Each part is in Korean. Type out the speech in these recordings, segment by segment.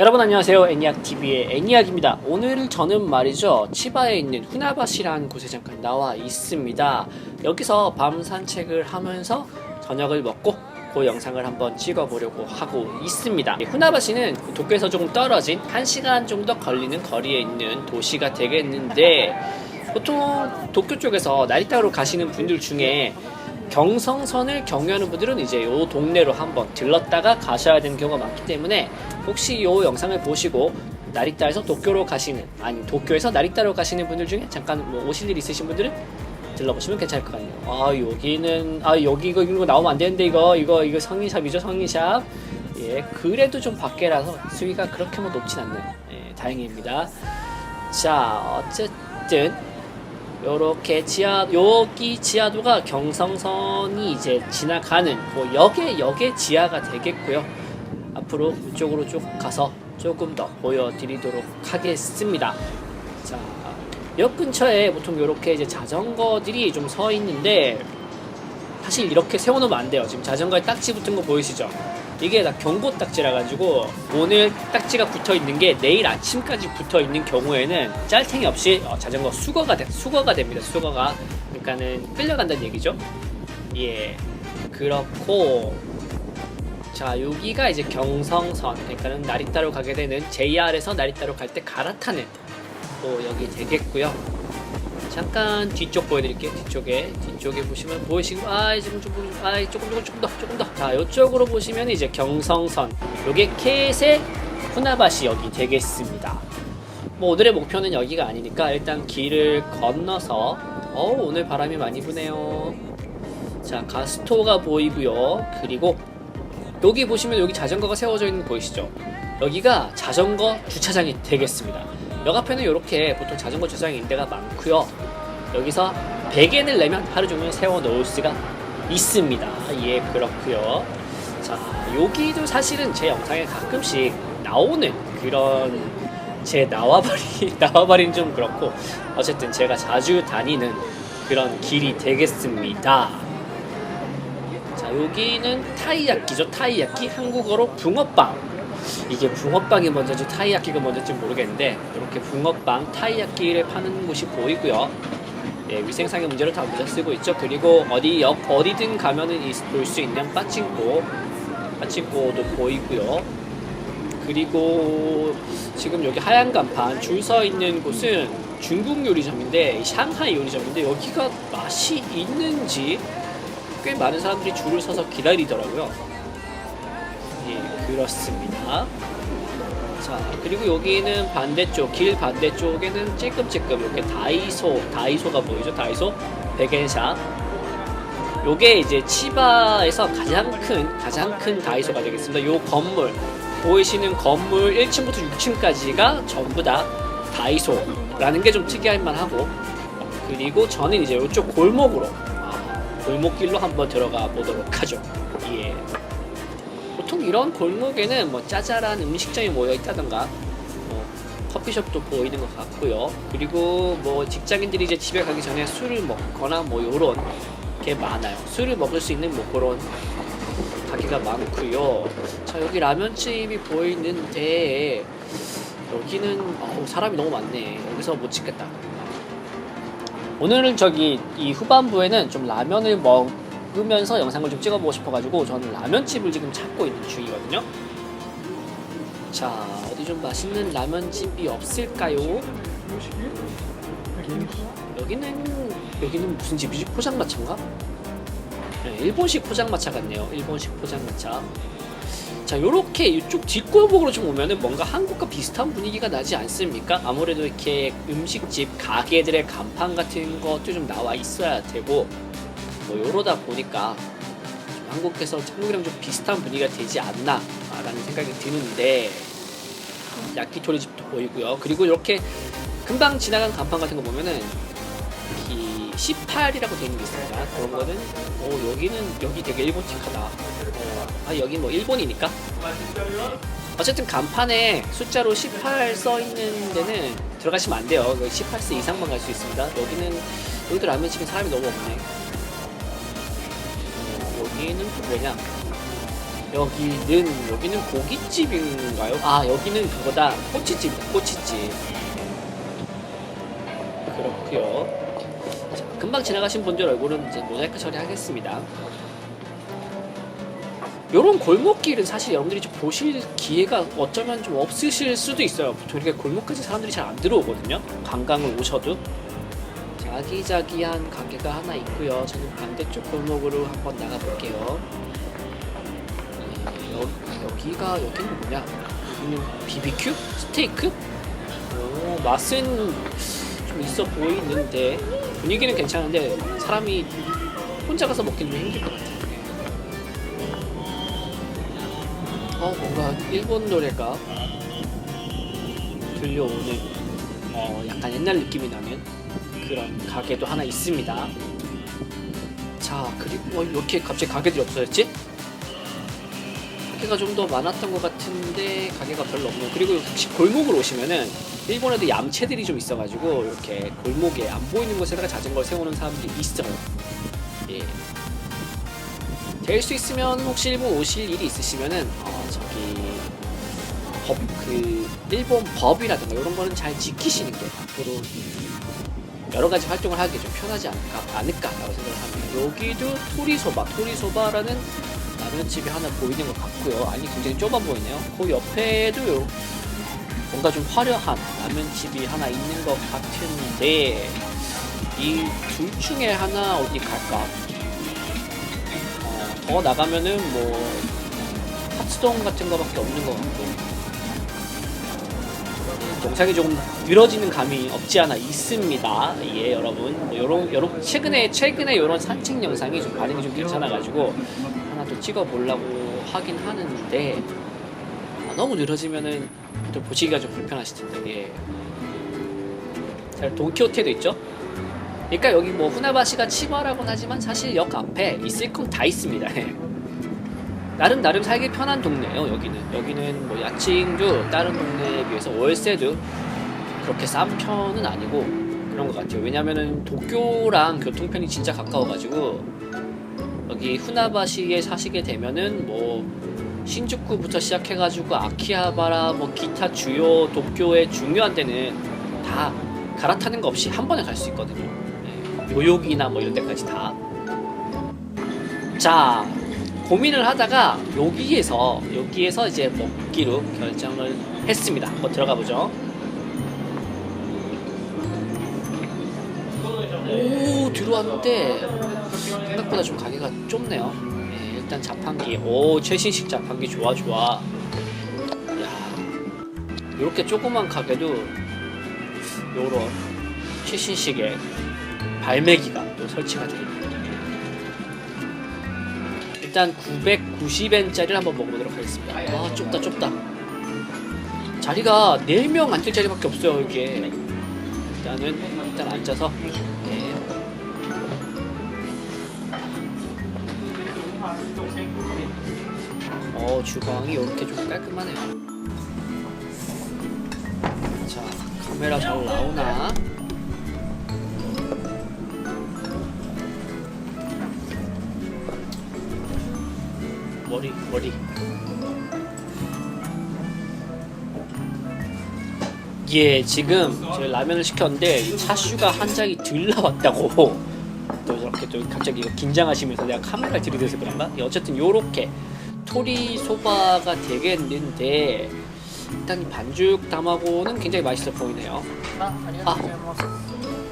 여러분 안녕하세요. 애니악TV의 애니악입니다. 오늘 저는 말이죠. 치바에 있는 후나바시라는 곳에 잠깐 나와 있습니다. 여기서 밤 산책을 하면서 저녁을 먹고 그 영상을 한번 찍어보려고 하고 있습니다. 이 후나바시는 도쿄에서 조금 떨어진 1시간 정도 걸리는 거리에 있는 도시가 되겠는데 보통 도쿄 쪽에서 나리타로 가시는 분들 중에 경성선을 경유하는 분들은 이제 요 동네로 한번 들렀다가 가셔야 되는 경우가 많기 때문에 혹시 요 영상을 보시고 나리타에서 도쿄로 가시는 아니 도쿄에서 나리타로 가시는 분들 중에 잠깐 뭐 오실 일 있으신 분들은 들러보시면 괜찮을 것 같네요. 아 여기는 아 여기 이거 이거 나오면 안 되는데 이거 이거 이거 성인샵이죠 성인샵. 예 그래도 좀 밖에라서 수위가 그렇게 뭐 높진 않네요. 예 다행입니다. 자 어쨌든 요렇게 지하 여기 지하도가 경성선이 이제 지나가는 그 역의 역의 지하가 되겠고요. 앞으로 이쪽으로 쭉 가서 조금 더 보여드리도록 하겠습니다. 자, 역 근처에 보통 이렇게 이제 자전거들이 좀 서 있는데 사실 이렇게 세워놓으면 안 돼요. 지금 자전거에 딱지 붙은 거 보이시죠? 이게 다 경고 딱지라 가지고 오늘 딱지가 붙어 있는 게 내일 아침까지 붙어 있는 경우에는 짤탱이 없이 어, 자전거 수거가 돼, 수거가 됩니다. 수거가 그러니까는 끌려간다는 얘기죠. 예, 그렇고 자 여기가 이제 경성선 그러니까는 나리타로 가게 되는 JR에서 나리타로 갈 때 갈아타는 또 여기 되겠고요. 잠깐 뒤쪽 보여드릴게요. 뒤쪽에 뒤쪽에 보시면 보이시고 아 지금 조금 아 조금 조금 조금 더 조금 더. 자 이쪽으로 보시면 이제 경성선. 요게 케세 후나바시 여기 되겠습니다. 뭐 오늘의 목표는 여기가 아니니까 일단 길을 건너서 어 오늘 바람이 많이 부네요. 자 가스토가 보이고요. 그리고 여기 보시면 여기 자전거가 세워져 있는 거 보이시죠? 여기가 자전거 주차장이 되겠습니다. 역 앞에는 이렇게 보통 자전거 주차장이 있는 데가 많고요. 여기서 100엔을 내면 하루 종일 세워 놓을 수가 있습니다. 예, 그렇고요. 자, 여기도 사실은 제 영상에 가끔씩 나오는 그런 제 나와버리 나와버린 좀 그렇고 어쨌든 제가 자주 다니는 그런 길이 되겠습니다. 자 여기는 타이야끼죠. 타이야끼 한국어로 붕어빵. 이게 붕어빵이 먼저지 타이야끼가 먼저인지 모르겠는데 이렇게 붕어빵 타이야끼를 파는 곳이 보이고요. 예, 위생상의 문제로 다 모자 쓰고 있죠. 그리고 어디 역 어디든 가면은 볼 수 있는 빠칭코 빠칭코도 보이고요. 그리고 지금 여기 하얀 간판 줄 서 있는 곳은 중국 요리점인데 샹하이 요리점인데 여기가 맛이 있는지 꽤 많은 사람들이 줄을 서서 기다리더라고요. 예, 그렇습니다. 자, 그리고 여기는 반대쪽, 길 반대쪽에는 찔끔찔끔 이렇게 다이소, 다이소가 보이죠? 다이소 백엔샵. 요게 이제 치바에서 가장 큰, 가장 큰 다이소가 되겠습니다. 요 건물, 보이시는 건물 1층부터 6층까지가 전부 다 다이소라는 게 좀 특이할 만하고, 그리고 저는 이제 이쪽 골목으로 골목길로 한번 들어가 보도록 하죠. 예. 보통 이런 골목에는 뭐 짜잘한 음식점이 모여 있다던가 뭐 커피숍도 보이는 것 같고요. 그리고 뭐 직장인들이 이제 집에 가기 전에 술을 먹거나 뭐 요런 게 많아요. 술을 먹을 수 있는 뭐 그런 가게가 많고요. 자 여기 라면집이 보이는데 여기는 어우, 사람이 너무 많네. 여기서 못 찍겠다. 오늘은 저기 이 후반부에는 좀 라면을 먹으면서 영상을 좀 찍어보고 싶어가지고 저는 라면집을 지금 찾고 있는 중이거든요. 자 어디 좀 맛있는 라면집이 없을까요? 여기는 여기는 무슨 집이지? 포장마차인가? 네, 일본식 포장마차 같네요. 일본식 포장마차. 자, 요렇게 이쪽 뒷골목으로 좀 오면은 뭔가 한국과 비슷한 분위기가 나지 않습니까? 아무래도 이렇게 음식집, 가게들의 간판 같은 것도 좀 나와 있어야 되고, 뭐, 요러다 보니까 좀 한국에서 한국이랑 좀 비슷한 분위기가 되지 않나, 라는 생각이 드는데, 야키토리 집도 보이고요. 그리고 이렇게 금방 지나간 간판 같은 거 보면은, 이 18이라고 되어 있는 게 있습니다. 그런 거는, 오, 여기는, 여기 되게 일본틱하다. 어, 아, 여기 뭐 일본이니까. 어쨌든 간판에 숫자로 18 써 있는 데는 들어가시면 안 돼요. 18세 이상만 갈 수 있습니다. 여기는, 여기도 라면 집에 사람이 너무 없네. 어, 여기는 또 뭐냐. 여기는 여기는 고깃집인가요? 아 여기는 그거다 꼬치집이다 꼬치집 그렇고요 자, 금방 지나가신 분들 얼굴은 이제 모자이크 처리하겠습니다. 요런 골목길은 사실 여러분들이 좀 보실 기회가 어쩌면 좀 없으실 수도 있어요. 이렇게 골목까지 사람들이 잘 안 들어오거든요. 관광을 오셔도. 자, 아기자기한 가게가 하나 있고요. 저는 반대쪽 골목으로 한번 나가볼게요. 네, 여, 여기가 여기는 뭐냐? 여기는 BBQ? 스테이크? 오, 맛은 좀 있어 보이는데 분위기는 괜찮은데 사람이 혼자 가서 먹기는 좀 힘들 것 같아요. 어 뭔가 일본 노래가 들려오는 어 약간 옛날 느낌이 나는 그런 가게도 하나 있습니다. 자 그리고 어, 이렇게 갑자기 가게들이 없어졌지? 가게가 좀 더 많았던 것 같은데 가게가 별로 없네요. 그리고 혹시 골목을 오시면은 일본에도 얌체들이 좀 있어가지고 이렇게 골목에 안 보이는 곳에다가 자전거를 세우는 사람들이 있어요. 예. 될 수 있으면 혹시 일본 오실 일이 있으시면은 어 저기 법 그 일본 법이라든가 이런 거는 잘 지키시는 게 앞으로 여러 가지 활동을 하기 좀 편하지 않을까 않을까라고 생각을 합니다. 여기도 토리소바 토리소바라는 라면집이 하나 보이는 것 같고요. 아니 굉장히 좁아 보이네요. 그 옆에도 요- 뭔가 좀 화려한 라면 집이 하나 있는 것 같은데 이 둘 중에 하나 어디 갈까? 어, 더 나가면은 뭐 핫스톤 같은 거밖에 없는 것 같고 영상이 조금 늘어지는 감이 없지 않아 있습니다. 예, 여러분. 뭐 요런 요런 최근에 최근에 요런 산책 영상이 좀 반응이 좀 괜찮아 가지고 하나 또 찍어 보려고 하긴 하는데 아, 너무 늘어지면은 또 보시기가 좀 불편하실 텐데. 예. 자, 돈키호테도 있죠. 그러니까 여기 뭐 후나바시가 치마라고는 하지만 사실 역 앞에 있을 건 다 있습니다. 예. 나름 나름 살기 편한 동네예요 여기는 여기는 뭐 야칭도 다른 동네에 비해서 월세도 그렇게 싼 편은 아니고 그런 것 같아요 왜냐면은 도쿄랑 교통편이 진짜 가까워가지고 여기 후나바시에 사시게 되면은 뭐 신주쿠부터 시작해가지고 아키하바라 뭐 기타 주요 도쿄의 중요한 데는 다 갈아타는 거 없이 한 번에 갈 수 있거든요 네, 요욕이나 뭐 이런 데까지 다 자 고민을 하다가 여기에서 여기에서 이제 먹기로 결정을 했습니다. 한번 들어가 보죠. 오 들어왔는데 생각보다 좀 가게가 좁네요. 네, 일단 자판기 오 최신식 자판기 좋아 좋아. 야 이렇게 조그만 가게도 요런 최신식의 발매기가 또 설치가 되어 있네요. 일단 990엔짜리를 한번 먹어보도록 하겠습니다. 아 좁다 좁다. 자리가 4명 앉을 자리밖에 없어요 이게. 일단은 일단 앉아서 네. 어 주방이 이렇게 좀 깔끔하네요. 자 카메라 잘 나오나? 머리 머리 예 지금 저희 라면을 시켰는데 차슈가 한 장이 들 나왔다고 또 이렇게 또 갑자기 이거 긴장하시면서 내가 카메라 들이대서 그런가? 예, 어쨌든 요렇게 토리 소바가 되겠는데 일단 이 반죽 담하고는 굉장히 맛있어 보이네요 아,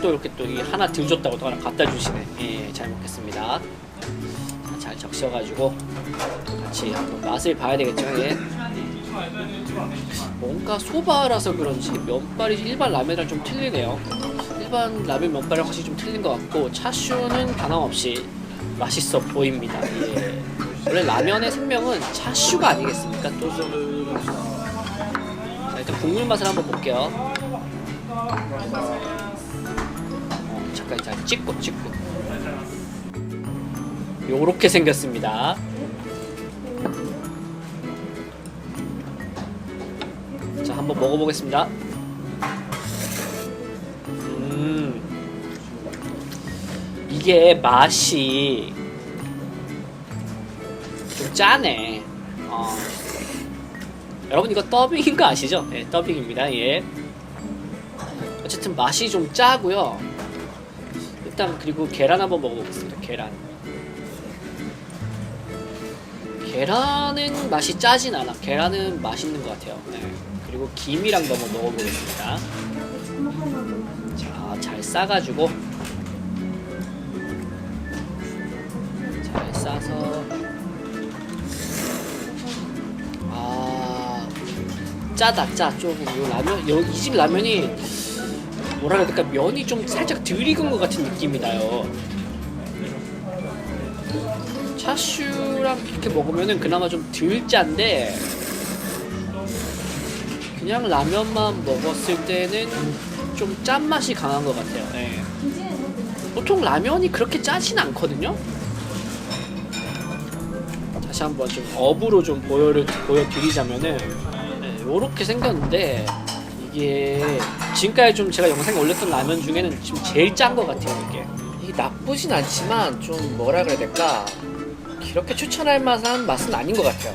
또 이렇게 또이 하나 들 줬다고 또 하나 갖다 주시네 예 잘 먹겠습니다 잘 적셔가지고 같이 한번 맛을 봐야 되겠죠. 예. 뭔가 소바라서 그런지 면발이 일반 라면이랑 좀 틀리네요. 일반 라면 면발이랑 확실히 좀 틀린 것 같고 차슈는 변함없이 맛있어 보입니다. 예. 원래 라면의 생명은 차슈가 아니겠습니까? 또. 자, 일단 국물 맛을 한번 볼게요. 어, 잠깐 자 찍고 찍고. 요렇게 생겼습니다. 자, 한번 먹어보겠습니다. 이게 맛이 좀 짜네. 어. 여러분 이거 더빙인 거 아시죠? 네, 더빙입니다. 예. 어쨌든 맛이 좀 짜고요. 일단 그리고 계란 한번 먹어보겠습니다. 계란. 계란은 맛이 짜진 않아. 계란은 맛있는 것 같아요. 네. 그리고 김이랑 한번 먹어보겠습니다. 자, 잘 싸가지고 잘 싸서 아 짜다 짜 조금 요 라면 이집 라면이 뭐라 해야 될까 면이 좀 살짝 덜 익은 것 같은 느낌이 나요. 차슈랑 이렇게 먹으면은 그나마 좀 덜 짠데 그냥 라면만 먹었을 때는 좀 짠맛이 강한 것 같아요. 네. 보통 라면이 그렇게 짜진 않거든요. 다시 한번 좀 업으로 좀 보여를 보여드리자면은 이렇게 생겼는데 이게 지금까지 좀 제가 영상에 올렸던 라면 중에는 지금 제일 짠 것 같아요 이게. 이게 나쁘진 않지만 좀 뭐라 그래야 될까 그렇게 추천할 만한 맛은 아닌 것 같아요.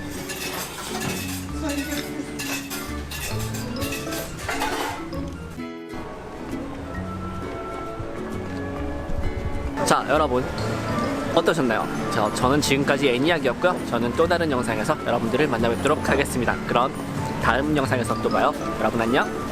자 여러분 어떠셨나요? 저, 저는 지금까지 애니악이었고요. 저는 또 다른 영상에서 여러분들을 만나뵙도록 하겠습니다. 그럼 다음 영상에서 또 봐요. 여러분 안녕